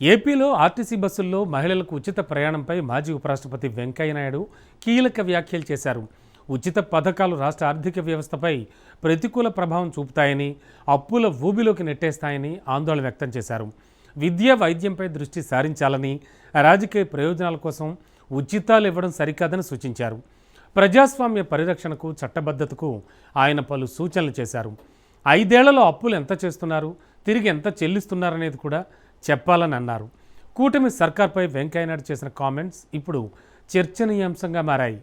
ఏపీలో ఆర్టీసీ బస్సుల్లో మహిళలకు ఉచిత ప్రయాణంపై మాజీ ఉపరాష్ట్రపతి వెంకయ్యనాయుడు కీలక వ్యాఖ్యలు చేశారు. ఉచిత పథకాలు రాష్ట్ర ఆర్థిక వ్యవస్థపై ప్రతికూల ప్రభావం చూపుతాయని అప్పుల ఊబిలోకి నెట్టేస్తాయని ఆందోళన వ్యక్తం చేశారు. విద్య వైద్యంపై దృష్టి సారించాలని రాజకీయ ప్రయోజనాల కోసం ఉచితాలు ఇవ్వడం సరికాదని సూచించారు. ప్రజాస్వామ్య పరిరక్షణకు చట్టబద్ధతకు ఆయన పలు సూచనలు చేశారు. ఐదేళ్ళలో అప్పులు ఎంత చేస్తున్నారు తిరిగి ఎంత చెల్లిస్తున్నారనేది కూడా చెప్పాలని అన్నారు కూటమి సర్కార్పై వెంకయ్యనాయుడు చేసిన కామెంట్స్ ఇప్పుడు చర్చనీయాంశంగా మారాయి.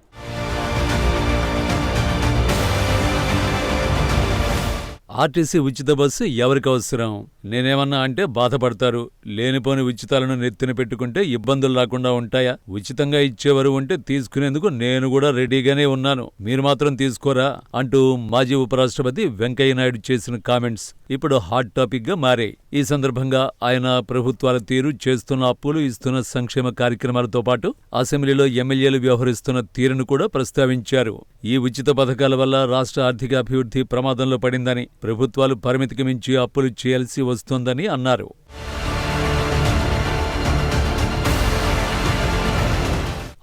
ఆర్టీసీ ఉచిత బస్సు ఎవరికి అవసరం? నేనేమన్నా అంటే బాధపడతారు. లేనిపోని ఉచితాలను నెత్తిన పెట్టుకుంటే ఇబ్బందులు రాకుండా ఉంటాయా? ఉచితంగా ఇచ్చేవారు ఉంటే తీసుకునేందుకు నేను కూడా రెడీగానే ఉన్నాను. మీరు మాత్రం తీసుకోరా? అంటూ మాజీ ఉపరాష్ట్రపతి వెంకయ్యనాయుడు చేసిన కామెంట్స్ ఇప్పుడు హాట్ టాపిక్గా మారాయి ఈ సందర్భంగా ఆయన ప్రభుత్వాల తీరు చేస్తున్న అప్పులు ఇస్తున్న సంక్షేమ కార్యక్రమాలతో పాటు అసెంబ్లీలో ఎమ్మెల్యేలు వ్యవహరిస్తున్న తీరును కూడా ప్రస్తావించారు. ఈ ఉచిత పథకాల వల్ల రాష్ట్ర ఆర్థిక అభివృద్ధి ప్రమాదంలో పడిందని ప్రభుత్వాలు పరిమితికి మించి అప్పులు చేయాల్సి వస్తోందని అన్నారు.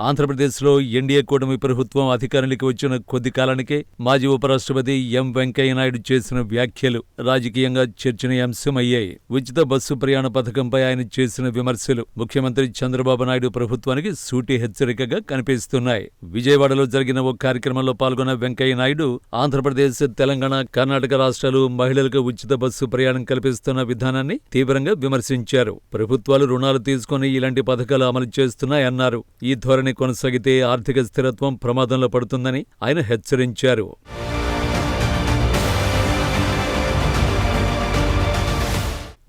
ఆంధ్రప్రదేశ్లో ఎన్డీఏ కూటమి ప్రభుత్వం అధికారంలోకి వచ్చిన కొద్ది కాలానికే మాజీ ఉపరాష్ట్రపతి ఎం వెంకయ్యనాయుడు చేసిన వ్యాఖ్యలు రాజకీయంగా చర్చనీయాంశమయ్యాయి. ఉచిత బస్సు ప్రయాణ పథకంపై ఆయన చేసిన విమర్శలు ముఖ్యమంత్రి చంద్రబాబు నాయుడు ప్రభుత్వానికి సూటి హెచ్చరికగా కనిపిస్తున్నాయి. విజయవాడలో జరిగిన ఓ కార్యక్రమంలో పాల్గొన్న వెంకయ్యనాయుడు ఆంధ్రప్రదేశ్ తెలంగాణ కర్ణాటక రాష్ట్రాలు మహిళలకు ఉచిత బస్సు ప్రయాణం కల్పిస్తున్న విధానాన్ని తీవ్రంగా విమర్శించారు. ప్రభుత్వాలు రుణాలు తీసుకుని ఇలాంటి పథకాలు అమలు చేస్తున్నాయన్నారు. ఈ ధోరణి కొనసాగితే ఆర్థిక స్థిరత్వం ప్రమాదంలో పడుతుందని ఆయన హెచ్చరించారు.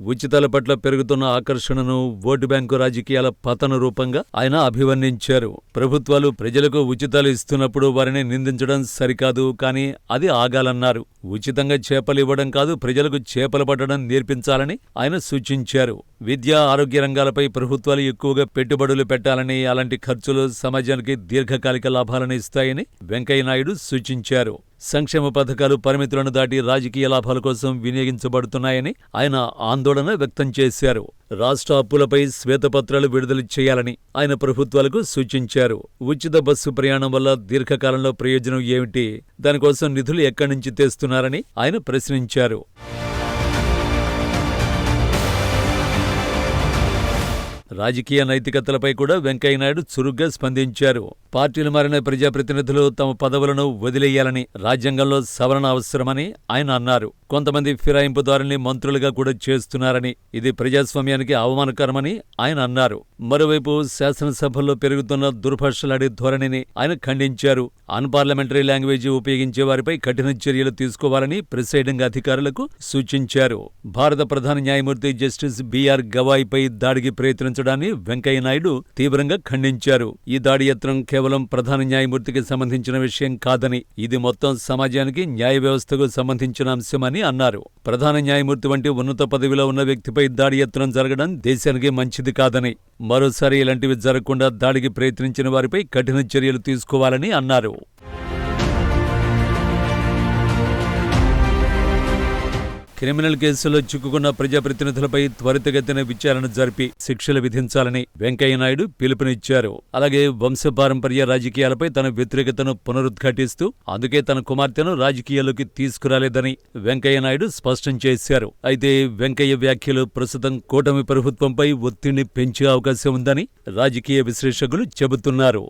ఉచితాల పట్ల పెరుగుతున్న ఆకర్షణను ఓటు బ్యాంకు రాజకీయాల పతన రూపంగా ఆయన అభివర్ణించారు. ప్రభుత్వాలు ప్రజలకు ఉచితాలు ఇస్తున్నప్పుడు వారిని నిందించడం సరికాదు కానీ అది ఆగాలన్నారు. ఉచితంగా చేపలు ఇవ్వడం కాదు ప్రజలకు చేపలు పట్టడం నేర్పించాలని ఆయన సూచించారు. విద్య ఆరోగ్య రంగాలపై ప్రభుత్వాలు ఎక్కువగా పెట్టుబడులు పెట్టాలని అలాంటి ఖర్చులు సమాజానికి దీర్ఘకాలిక లాభాలను ఇస్తాయని వెంకయ్యనాయుడు సూచించారు. సంక్షేమ పథకాలు పరిమితులను దాటి రాజకీయ లాభాల కోసం వినియోగించబడుతున్నాయని ఆయన ఆందోళన వ్యక్తం చేశారు. రాష్ట్ర అప్పులపై శ్వేతపత్రాలు విడుదల చేయాలని ఆయన ప్రభుత్వాలకు సూచించారు. ఉచిత బస్సు ప్రయాణం వల్ల దీర్ఘకాలంలో ప్రయోజనం ఏమిటి? దానికోసం నిధులు ఎక్కడి నుంచి తెస్తున్నారని ఆయన ప్రశ్నించారు. రాజకీయ నైతికతలపై కూడా వెంకయ్యనాయుడు చురుగ్గా స్పందించారు. పార్టీలు మారిన ప్రజాప్రతినిధులు తమ పదవులను వదిలేయాలని రాజ్యాంగంలో సవరణ అవసరమని ఆయన అన్నారు. కొంతమంది ఫిరాయింపుదారుల్ని మంత్రులుగా కూడా చేస్తున్నారని ఇది ప్రజాస్వామ్యానికి అవమానకరమని ఆయన అన్నారు. మరోవైపు శాసనసభల్లో పెరుగుతున్న దుర్భాషలాడే ధోరణిని ఆయన ఖండించారు. అన్పార్లమెంటరీ లాంగ్వేజ్ ఉపయోగించే వారిపై కఠిన చర్యలు తీసుకోవాలని ప్రిసైడింగ్ అధికారులకు సూచించారు. భారత ప్రధాన న్యాయమూర్తి జస్టిస్ బిఆర్ గవాయిపై దాడికి ప్రయత్నించడం ప్రయత్నించడాన్ని వెంకయ్యనాయుడు తీవ్రంగా ఖండించారు. ఈ దాడి యత్నం కేవలం ప్రధాన న్యాయమూర్తికి సంబంధించిన విషయం కాదని ఇది మొత్తం సమాజానికి న్యాయ వ్యవస్థకు సంబంధించిన అంశమని అన్నారు. ప్రధాన న్యాయమూర్తి వంటి ఉన్నత పదవిలో ఉన్న వ్యక్తిపై దాడి యత్నం జరగడం దేశానికి మంచిది కాదని మరోసారి ఇలాంటివి జరగకుండా దాడికి ప్రయత్నించిన వారిపై కఠిన చర్యలు తీసుకోవాలని అన్నారు. క్రిమినల్ కేసుల్లో చిక్కుకున్న ప్రజాప్రతినిధులపై త్వరితగతిన విచారణ జరిపి శిక్షలు విధించాలని వెంకయ్యనాయుడు పిలుపునిచ్చారు. అలాగే వంశపారంపర్య రాజకీయాలపై తన వ్యతిరేకతను పునరుద్ఘాటిస్తూ అందుకే తన కుమార్తెను రాజకీయాల్లోకి తీసుకురాలేదని వెంకయ్యనాయుడు స్పష్టం చేశారు. అయితే వెంకయ్య వ్యాఖ్యలు ప్రస్తుతం కూటమి ప్రభుత్వంపై ఒత్తిడిని పెంచే అవకాశం ఉందని రాజకీయ విశ్లేషకులు చెబుతున్నారు.